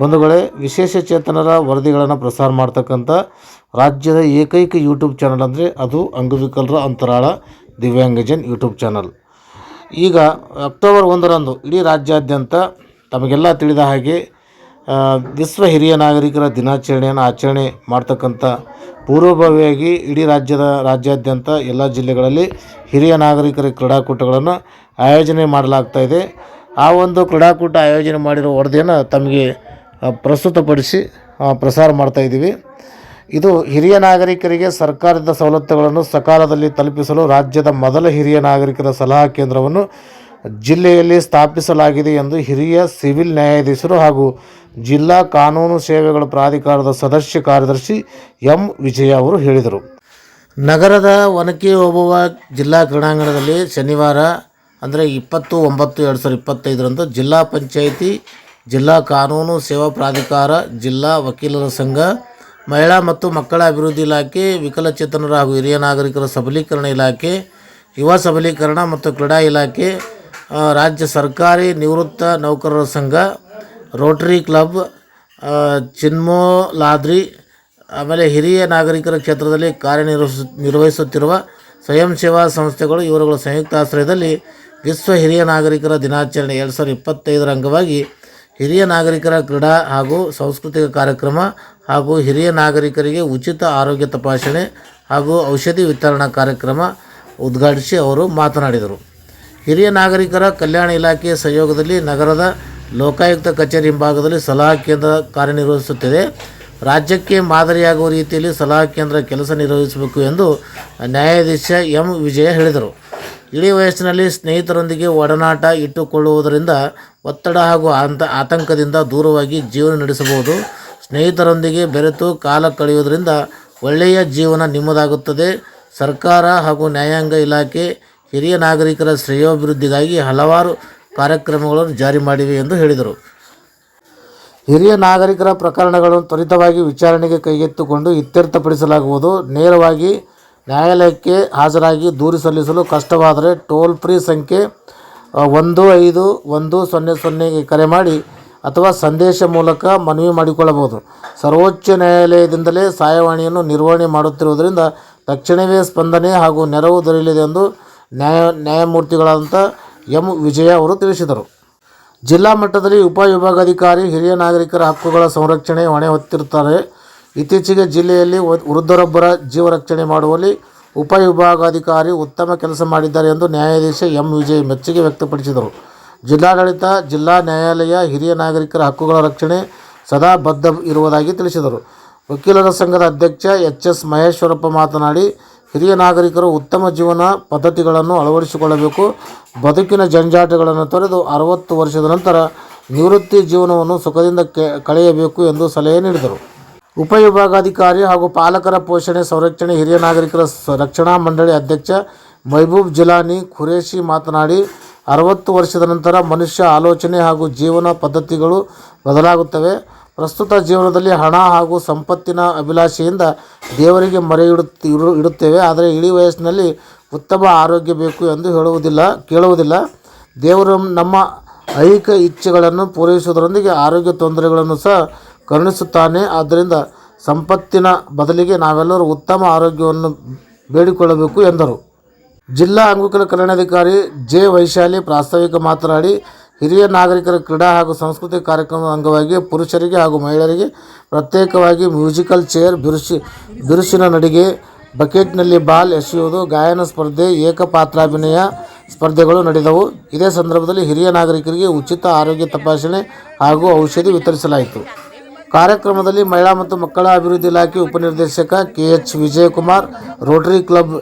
ಬಂಧುಗಳೇ, ವಿಶೇಷ ಚೇತನರ ವರದಿಗಳನ್ನು ಪ್ರಸಾರ ಮಾಡ್ತಕ್ಕಂಥ ರಾಜ್ಯದ ಏಕೈಕ ಯೂಟ್ಯೂಬ್ ಚಾನಲ್ ಅಂದರೆ ಅದು ಅಂಗವಿಕಲರ ಅಂತರಾಳ ದಿವ್ಯಾಂಗಜನ್ ಯೂಟ್ಯೂಬ್ ಚಾನಲ್. ಈಗ ಅಕ್ಟೋಬರ್ ಒಂದರಂದು ಇಡೀ ರಾಜ್ಯಾದ್ಯಂತ ತಮಗೆಲ್ಲ ತಿಳಿದ ಹಾಗೆ ವಿಶ್ವ ಹಿರಿಯ ನಾಗರಿಕರ ದಿನಾಚರಣೆಯನ್ನು ಆಚರಣೆ ಮಾಡ್ತಕ್ಕಂಥ ಪೂರ್ವಭಾವಿಯಾಗಿ ಇಡೀ ರಾಜ್ಯದ, ರಾಜ್ಯಾದ್ಯಂತ ಎಲ್ಲ ಜಿಲ್ಲೆಗಳಲ್ಲಿ ಹಿರಿಯ ನಾಗರಿಕರ ಕ್ರೀಡಾಕೂಟಗಳನ್ನು ಆಯೋಜನೆ ಮಾಡಲಾಗ್ತಾ ಇದೆ. ಆ ಒಂದು ಕ್ರೀಡಾಕೂಟ ಆಯೋಜನೆ ಮಾಡಿರೋ ವರದಿಯನ್ನು ತಮಗೆ ಪ್ರಸ್ತುತಪಡಿಸಿ ಪ್ರಸಾರ ಮಾಡ್ತಾ ಇದ್ದೀವಿ. ಇದು ಹಿರಿಯ ನಾಗರಿಕರಿಗೆ ಸರ್ಕಾರದ ಸವಲತ್ತುಗಳನ್ನು ಸಕಾಲದಲ್ಲಿ ತಲುಪಿಸಲು ರಾಜ್ಯದ ಮೊದಲ ಹಿರಿಯ ನಾಗರಿಕರ ಸಲಹಾ ಕೇಂದ್ರವನ್ನು ಜಿಲ್ಲೆಯಲ್ಲಿ ಸ್ಥಾಪಿಸಲಾಗಿದೆ ಎಂದು ಹಿರಿಯ ಸಿವಿಲ್ ನ್ಯಾಯಾಧೀಶರು ಹಾಗೂ ಜಿಲ್ಲಾ ಕಾನೂನು ಸೇವೆಗಳ ಪ್ರಾಧಿಕಾರದ ಸದಸ್ಯ ಕಾರ್ಯದರ್ಶಿ ಎಂ. ವಿಜಯ ಅವರು ಹೇಳಿದರು. ನಗರದ ಒನಕೆ ಓಬವ್ವ ಜಿಲ್ಲಾ ಕ್ರೀಡಾಂಗಣದಲ್ಲಿ ಶನಿವಾರ, ಅಂದರೆ ಇಪ್ಪತ್ತು ಒಂಬತ್ತು ಎರಡು ಸಾವಿರದ ಇಪ್ಪತ್ತೈದರಂದು ಜಿಲ್ಲಾ ಪಂಚಾಯಿತಿ ಜಿಲ್ಲಾ ಕಾನೂನು ಸೇವಾ ಪ್ರಾಧಿಕಾರ, ಜಿಲ್ಲಾ ವಕೀಲರ ಸಂಘ, ಮಹಿಳಾ ಮತ್ತು ಮಕ್ಕಳ ಅಭಿವೃದ್ಧಿ ಇಲಾಖೆ, ವಿಕಲಚೇತನರ ಹಾಗೂ ಹಿರಿಯ ನಾಗರಿಕರ ಸಬಲೀಕರಣ ಇಲಾಖೆ, ಯುವ ಸಬಲೀಕರಣ ಮತ್ತು ಕ್ರೀಡಾ ಇಲಾಖೆ ರಾಜ್ಯ ಸರ್ಕಾರಿ ನಿವೃತ್ತ ನೌಕರರ ಸಂಘ, ರೋಟರಿ ಕ್ಲಬ್ ಚಿನ್ಮೋಲಾದ್ರಿ ಆಮೇಲೆ ಹಿರಿಯ ನಾಗರಿಕರ ಕ್ಷೇತ್ರದಲ್ಲಿ ಕಾರ್ಯನಿರ್ವಹಿಸ, ನಿರ್ವಹಿಸುತ್ತಿರುವ ಸ್ವಯಂ ಸೇವಾ ಸಂಸ್ಥೆಗಳು, ಇವರುಗಳ ಸಂಯುಕ್ತ ಆಶ್ರಯದಲ್ಲಿ ವಿಶ್ವ ಹಿರಿಯ ನಾಗರಿಕರ ದಿನಾಚರಣೆ ಎರಡು ಸಾವಿರದ ಇಪ್ಪತ್ತೈದರ ಅಂಗವಾಗಿ ಹಿರಿಯ ನಾಗರಿಕರ ಕ್ರೀಡಾ ಹಾಗೂ ಸಾಂಸ್ಕೃತಿಕ ಕಾರ್ಯಕ್ರಮ ಹಾಗೂ ಹಿರಿಯ ನಾಗರಿಕರಿಗೆ ಉಚಿತ ಆರೋಗ್ಯ ತಪಾಸಣೆ ಹಾಗೂ ಔಷಧಿ ವಿತರಣಾ ಕಾರ್ಯಕ್ರಮ ಉದ್ಘಾಟಿಸಿ ಅವರು ಮಾತನಾಡಿದರು. ಹಿರಿಯ ನಾಗರಿಕರ ಕಲ್ಯಾಣ ಇಲಾಖೆಯ ಸಹಯೋಗದಲ್ಲಿ ನಗರದ ಲೋಕಾಯುಕ್ತ ಕಚೇರಿ ಹಿಂಭಾಗದಲ್ಲಿ ಸಲಹಾ ಕೇಂದ್ರ ಕಾರ್ಯನಿರ್ವಹಿಸುತ್ತಿದೆ. ರಾಜ್ಯಕ್ಕೆ ಮಾದರಿಯಾಗುವ ರೀತಿಯಲ್ಲಿ ಸಲಹಾ ಕೇಂದ್ರ ಕೆಲಸ ನಿರ್ವಹಿಸಬೇಕು ಎಂದು ನ್ಯಾಯಾಧೀಶ ಎಂ. ವಿಜಯ ಹೇಳಿದರು. ಇಡೀ ವಯಸ್ಸಿನಲ್ಲಿ ಸ್ನೇಹಿತರೊಂದಿಗೆ ಒಡನಾಟ ಇಟ್ಟುಕೊಳ್ಳುವುದರಿಂದ ಒತ್ತಡ ಹಾಗೂ ಆಂತ ಆತಂಕದಿಂದ ದೂರವಾಗಿ ಜೀವನ ನಡೆಸಬಹುದು. ಸ್ನೇಹಿತರೊಂದಿಗೆ ಬೆರೆತು ಕಾಲ ಕಳೆಯುವುದರಿಂದ ಒಳ್ಳೆಯ ಜೀವನ ನಿಮ್ಮದಾಗುತ್ತದೆ. ಸರ್ಕಾರ ಹಾಗೂ ನ್ಯಾಯಾಂಗ ಇಲಾಖೆ ಹಿರಿಯ ನಾಗರಿಕರ ಶ್ರೇಯೋಭಿವೃದ್ಧಿಗಾಗಿ ಹಲವಾರು ಕಾರ್ಯಕ್ರಮಗಳನ್ನು ಜಾರಿ ಮಾಡಿವೆ ಎಂದು ಹೇಳಿದರು. ಹಿರಿಯ ನಾಗರಿಕರ ಪ್ರಕರಣಗಳನ್ನು ತ್ವರಿತವಾಗಿ ವಿಚಾರಣೆಗೆ ಕೈಗೆತ್ತಿಕೊಂಡು ಇತ್ಯರ್ಥಪಡಿಸಲಾಗುವುದು. ನೇರವಾಗಿ ನ್ಯಾಯಾಲಯಕ್ಕೆ ಹಾಜರಾಗಿ ದೂರು ಸಲ್ಲಿಸಲು ಕಷ್ಟವಾದರೆ ಟೋಲ್ ಫ್ರೀ ಸಂಖ್ಯೆ ಒಂದು ಐದು ಒಂದು ಸೊನ್ನೆ ಸೊನ್ನೆಗೆ ಕರೆ ಮಾಡಿ ಅಥವಾ ಸಂದೇಶ ಮೂಲಕ ಮನವಿ ಮಾಡಿಕೊಳ್ಳಬಹುದು. ಸರ್ವೋಚ್ಚ ನ್ಯಾಯಾಲಯದಿಂದಲೇ ಸಹಾಯವಾಣಿಯನ್ನು ನಿರ್ವಹಣೆ ಮಾಡುತ್ತಿರುವುದರಿಂದ ತಕ್ಷಣವೇ ಸ್ಪಂದನೆ ಹಾಗೂ ನೆರವು ದೊರೆಯಲಿದೆ ಎಂದು ನ್ಯಾಯ ನ್ಯಾಯಮೂರ್ತಿಗಳಾದಂಥ ಎಂ. ವಿಜಯ ಅವರು ತಿಳಿಸಿದರು. ಜಿಲ್ಲಾ ಮಟ್ಟದಲ್ಲಿ ಉಪವಿಭಾಗಾಧಿಕಾರಿ, ಹಿರಿಯ ನಾಗರಿಕರ ಹಕ್ಕುಗಳ ಸಂರಕ್ಷಣೆ ಹೊಣೆ ಹೊತ್ತಿರುತ್ತಾರೆ. ಇತ್ತೀಚೆಗೆ ಜಿಲ್ಲೆಯಲ್ಲಿ ವೃದ್ಧರೊಬ್ಬರ ಜೀವ ರಕ್ಷಣೆ ಮಾಡುವಲ್ಲಿ ಉಪವಿಭಾಗಾಧಿಕಾರಿ ಉತ್ತಮ ಕೆಲಸ ಮಾಡಿದ್ದಾರೆ ಎಂದು ನ್ಯಾಯಾಧೀಶ ಎಂ. ವಿಜಯ್ ಮೆಚ್ಚುಗೆ ವ್ಯಕ್ತಪಡಿಸಿದರು. ಜಿಲ್ಲಾಡಳಿತ, ಜಿಲ್ಲಾ ನ್ಯಾಯಾಲಯ, ಹಿರಿಯ ನಾಗರಿಕರ ಹಕ್ಕುಗಳ ರಕ್ಷಣೆ ಸದಾ ಬದ್ಧ ಇರುವುದಾಗಿ ತಿಳಿಸಿದರು. ವಕೀಲರ ಸಂಘದ ಅಧ್ಯಕ್ಷ ಎಚ್ ಎಸ್ ಮಹೇಶ್ವರಪ್ಪ ಮಾತನಾಡಿ, ಹಿರಿಯ ನಾಗರಿಕರು ಉತ್ತಮ ಜೀವನ ಪದ್ಧತಿಗಳನ್ನು ಅಳವಡಿಸಿಕೊಳ್ಳಬೇಕು. ಬದುಕಿನ ಜಂಜಾಟಗಳನ್ನು ತೊರೆದು ಅರವತ್ತು ವರ್ಷದ ನಂತರ ನಿವೃತ್ತಿ ಜೀವನವನ್ನು ಸುಖದಿಂದ ಕಳೆಯಬೇಕು ಎಂದು ಸಲಹೆ ನೀಡಿದರು. ಉಪವಿಭಾಗಾಧಿಕಾರಿ ಹಾಗೂ ಪಾಲಕರ ಪೋಷಣೆ, ಸಂರಕ್ಷಣೆ, ಹಿರಿಯ ನಾಗರಿಕರ ರಕ್ಷಣಾ ಮಂಡಳಿ ಅಧ್ಯಕ್ಷ ಮೈಬೂಬ್ ಜಿಲಾನಿ ಖುರೇಶಿ ಮಾತನಾಡಿ, ಅರವತ್ತು ವರ್ಷದ ನಂತರ ಮನುಷ್ಯ ಆಲೋಚನೆ ಹಾಗೂ ಜೀವನ ಪದ್ಧತಿಗಳು ಬದಲಾಗುತ್ತವೆ. ಪ್ರಸ್ತುತ ಜೀವನದಲ್ಲಿ ಹಣ ಹಾಗೂ ಸಂಪತ್ತಿನ ಅಭಿಲಾಷೆಯಿಂದ ದೇವರಿಗೆ ಮರೆ ಇಡುತ್ತೇವೆ. ಆದರೆ ಇಳಿ ವಯಸ್ಸಿನಲ್ಲಿ ಉತ್ತಮ ಆರೋಗ್ಯ ಬೇಕು ಎಂದು ಹೇಳುವುದಿಲ್ಲ, ಕೇಳುವುದಿಲ್ಲ. ದೇವರು ನಮ್ಮ ಐಹಿಕ ಇಚ್ಛೆಗಳನ್ನು ಪೂರೈಸುವುದರೊಂದಿಗೆ ಆರೋಗ್ಯ ತೊಂದರೆಗಳನ್ನು ಸಹ ಕರುಣಿಸುತ್ತಾನೆ. ಆದ್ದರಿಂದ ಸಂಪತ್ತಿನ ಬದಲಿಗೆ ನಾವೆಲ್ಲರೂ ಉತ್ತಮ ಆರೋಗ್ಯವನ್ನು ಬೇಡಿಕೊಳ್ಳಬೇಕು ಎಂದರು. ಜಿಲ್ಲಾ ಅಂಗುಕಲ ಕಲ್ಯಾಣಾಧಿಕಾರಿ ಜೆ ವೈಶಾಲಿ ಪ್ರಾಸ್ತಾವಿಕ ಮಾತನಾಡಿ, ಹಿರಿಯ ನಾಗರಿಕರ ಕ್ರೀಡಾ ಹಾಗೂ ಸಾಂಸ್ಕೃತಿಕ ಕಾರ್ಯಕ್ರಮದ ಅಂಗವಾಗಿ ಪುರುಷರಿಗೆ ಹಾಗೂ ಮಹಿಳೆಯರಿಗೆ ಪ್ರತ್ಯೇಕವಾಗಿ ಮ್ಯೂಸಿಕಲ್ ಚೇರ್ ಬಿರುಸಿ, ಬಿರುಸಿನ ನಡಿಗೆ, ಬಕೆಟ್ನಲ್ಲಿ ಬಾಲ್ ಎಸೆಯುವುದು, ಗಾಯನ ಸ್ಪರ್ಧೆ, ಏಕಪಾತ್ರಾಭಿನಯ ಸ್ಪರ್ಧೆಗಳು ನಡೆದವು. ಇದೇ ಸಂದರ್ಭದಲ್ಲಿ ಹಿರಿಯ ನಾಗರಿಕರಿಗೆ ಉಚಿತ ಆರೋಗ್ಯ ತಪಾಸಣೆ ಹಾಗೂ ಔಷಧಿ ವಿತರಿಸಲಾಯಿತು. ಕಾರ್ಯಕ್ರಮದಲ್ಲಿ ಮಹಿಳಾ ಮತ್ತು ಮಕ್ಕಳ ಅಭಿವೃದ್ಧಿ ಇಲಾಖೆ ಉಪನಿರ್ದೇಶಕ K H Vijayakumar, rotary club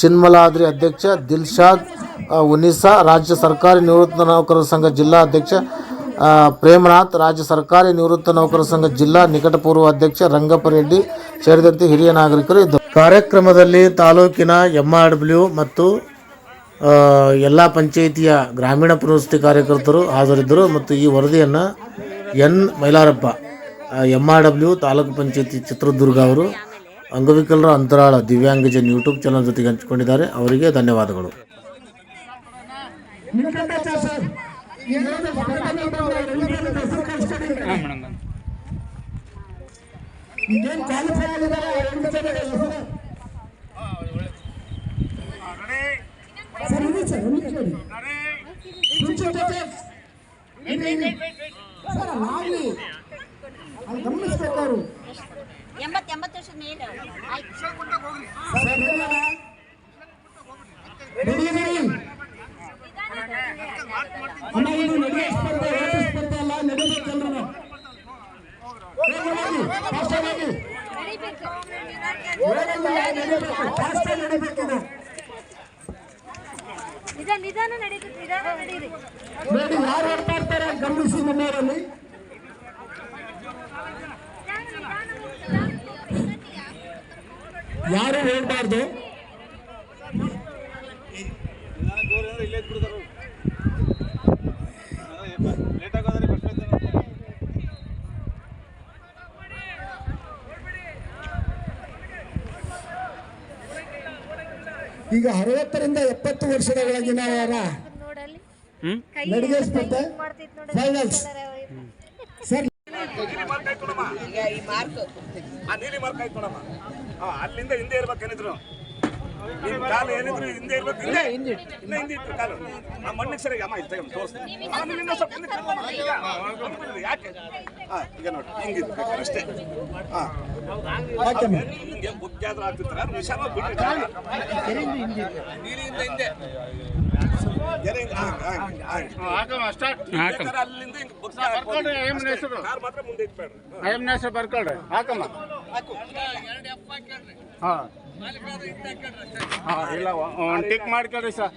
Chinmaladri ಅಧ್ಯಕ್ಷ ದಿಲ್ಶಾದ್ ಉನಿಸಾ, ರಾಜ್ಯ ಸರ್ಕಾರಿ ನಿವೃತ್ತ ನೌಕರರ ಸಂಘ ಜಿಲ್ಲಾ ಅಧ್ಯಕ್ಷ ಪ್ರೇಮನಾಥ್, ರಾಜ್ಯ ಸರ್ಕಾರಿ ನಿವೃತ್ತ ನೌಕರರ ಸಂಘ ಜಿಲ್ಲಾ ನಿಕಟಪೂರ್ವ ಅಧ್ಯಕ್ಷ ರಂಗಪ್ಪ ರೆಡ್ಡಿ ಸೇರಿದಂತೆ ಹಿರಿಯ ನಾಗರಿಕರು ಇದ್ದರು. ಕಾರ್ಯಕ್ರಮದಲ್ಲಿ ತಾಲೂಕಿನ ಎಂ ಆರ್ ಡಬ್ಲ್ಯೂ ಮತ್ತು ಎಲ್ಲ ಪಂಚಾಯಿತಿಯ ಗ್ರಾಮೀಣ ಪುನರ್ವಸತಿ ಕಾರ್ಯಕರ್ತರು ಹಾಜರಿದ್ದರು ಮತ್ತು ಈ ವರದಿಯನ್ನು N. Mailarappa M R W taluk panchayat Chitradurga ಅವರು ಅಂಗವಿಕಲರ ಅಂತರಾಳ ದಿವ್ಯಾಂಗಜನ್ ಯೂಟ್ಯೂಬ್ ಚಾನಲ್ ಜೊತೆಗೆ ಹಂಚಿಕೊಂಡಿದ್ದಾರೆ. ಅವರಿಗೆ ಧನ್ಯವಾದಗಳು. ಸರ್ ಅದು ಗಮನಿಸ್ಬೇಕು ಅವರು. ಅಮ್ಮ ಇದು ನಡೆಯೋ ಸ್ಪರ್ಧೆ ಓಟ ಸ್ಪರ್ಧೆ ಅಲ್ಲ ನಡೀಬೇಕೆಲ್ರು ಫಾಸ್ಟ್ ಆಗಿ ನಡೀಬೇಕು ಫಾಸ್ಟ್ ಆಗಿ ನಿಧಾನ ನಿಧಾನ ನಡೀತು ನಿಧಾನ ನಡೀರಿ. ನೋಡಿ ಯಾರು ಓಡ್ತಾ ಇರ್ತಾರೆ ಗಮನಿಸಿ ನಮ್ಮವರಲ್ಲಿ ಯಾರು ಹೋಗ್ಬಾರ್ದು ಈಗ ಅರವತ್ತರಿಂದ ಎಪ್ಪತ್ತು ವರ್ಷದ ಒಳಗಿನ ನಡಿಗೆ ಸ್ಪರ್ಧೆ? ಫೈನಲ್ಸ್ ಸರ್ ಅಲ್ಲಿಂದ ಹಿಂದೆ ಇರ್ಬೇಕೇನಿದ್ರು ನಿಮ್ ಕಾಲು ಏನಿದ್ರು ಹಿಂದೆ ಇರ್ಬೇಕು ಹಿಂದೆ. ಇನ್ನ ಹಿಂದೆ ಇತ್ತು ಕಾಲು. ಆ ಮಣ್ಣಿಗೆ ಸರಿ ಅಮ್ಮ ಇಲ್ಲಿ ತಗೊಂಡು ತೋರಿಸ್ತೀನಿ ಆಮೇಲೆ ಸ್ವಲ್ಪ ಹಿಂದೆ ಕರ್ಕೊಂಡ್ ಬಾ. ಈಗ, ಬಂದ್ಬಿಡ್ಲಿ, ಯಾಕೆ? ಹಾ ಈಗ ನೋಡಿ ಹಿಂಗಿದ್ದು ಬೇಕಾದ್ರೆ ಅಷ್ಟೇ. ಹಾ. ಹಿಂಗೆ ಬುಗ್ಗೆ ಆದ್ರೂ ಆಗ್ತಿರ್ತಾರೆ ವಿಷಾಲ ಬಿಟ್ಟಿರ್ತಾರೆ ನೀರಿಯಿಂದ ಹಿಂದೆ ಹಾ, ಹಾ, ಅಲ್ಲಿಂದ ಹಿಂಗೆ ಬುಗ್ಗೆ ಹಾಕ್ಬೋದು. ಅಷ್ಟೇ. ಕಾರ್ ಮಾತ್ರ ಮುಂದೆ ಇಟ್ಬೇಡ್ರಿ. ಬರ್ಕೊಳ್ರಿ ಹಾಕಮ್ಮ. ಹಾಂ. ಹಾಂ ಇಲ್ಲ ಒಂದು ಟಿಕ್ ಮಾಡ್ಕೊಳ್ರಿ ಸರ್.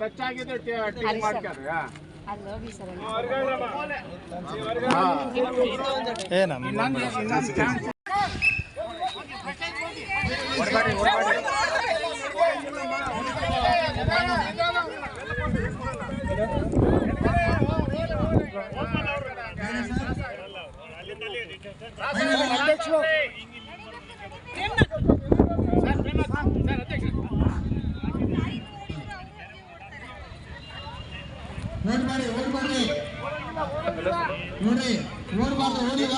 ಟಚ್ ಆಗಿದೆ ಟಿಕ್ ಮಾಡ್ಕೊಳ್ರಿ ಹಾಂ. ಹೋಗಿ ಸರ್ ಇನ್ನೊಂದು ಇನ್ನೊಂದು ಚಾನ್ಸ್ ಓಡ್ ಮಾಡಿ ಓಡ್ ಮಾಡಿ ನೋಡಿ ಓಡ್ಬಾರ್ದು ಓಡಿಲ್ಲ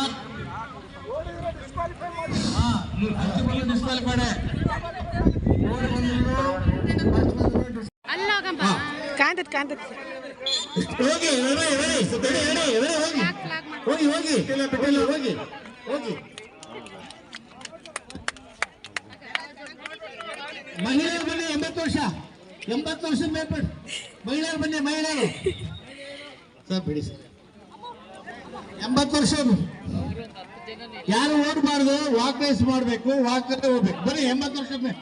ಹಾ. ನೀವು ಹಚ್ಚಿ ಬಂದು ಡಿಸ್ಕ್ವಾಲಿಫೈ ಮಾಡಿ ಓಡಿ ಬಂದ್ರು ಕಾಂತತ್ ಕಾಂತತ್ ಹೋಗಿ. ಎಡೆ, ಎಡೆ, ಎಡೆ, ಎಡೆ, ಎಡೆ, ಹೋಗಿ ಹೋಗಿ ಹೋಗಿ ಬಿಟ್ಟಿಲ್ಲ ಬಿಟ್ಟಿಲ್ಲ ಹೋಗಿ ಹೋಗಿ ಮಹಿಳೆಯರು ಬನ್ನಿ ಎಂಬತ್ತು ವರ್ಷ ಎಂಬತ್ತು ವರ್ಷ ಮೇಲ್ಪಟ್ಟು ಮಹಿಳೆಯರು ಬನ್ನಿ ಮಹಿಳೆಯರು ಸರ್ ಬಿಡಿ ಸರ್ ಎಂಬತ್ತು ವರ್ಷ ಯಾರು ಓಡಬಾರ್ದು ವಾಕ್ ರೇಸ್ ಮಾಡಬೇಕು ವಾಕ್ ಹೋಗ್ಬೇಕು ಬನ್ನಿ ಎಂಬತ್ತು ವರ್ಷ ಮೇಲೆ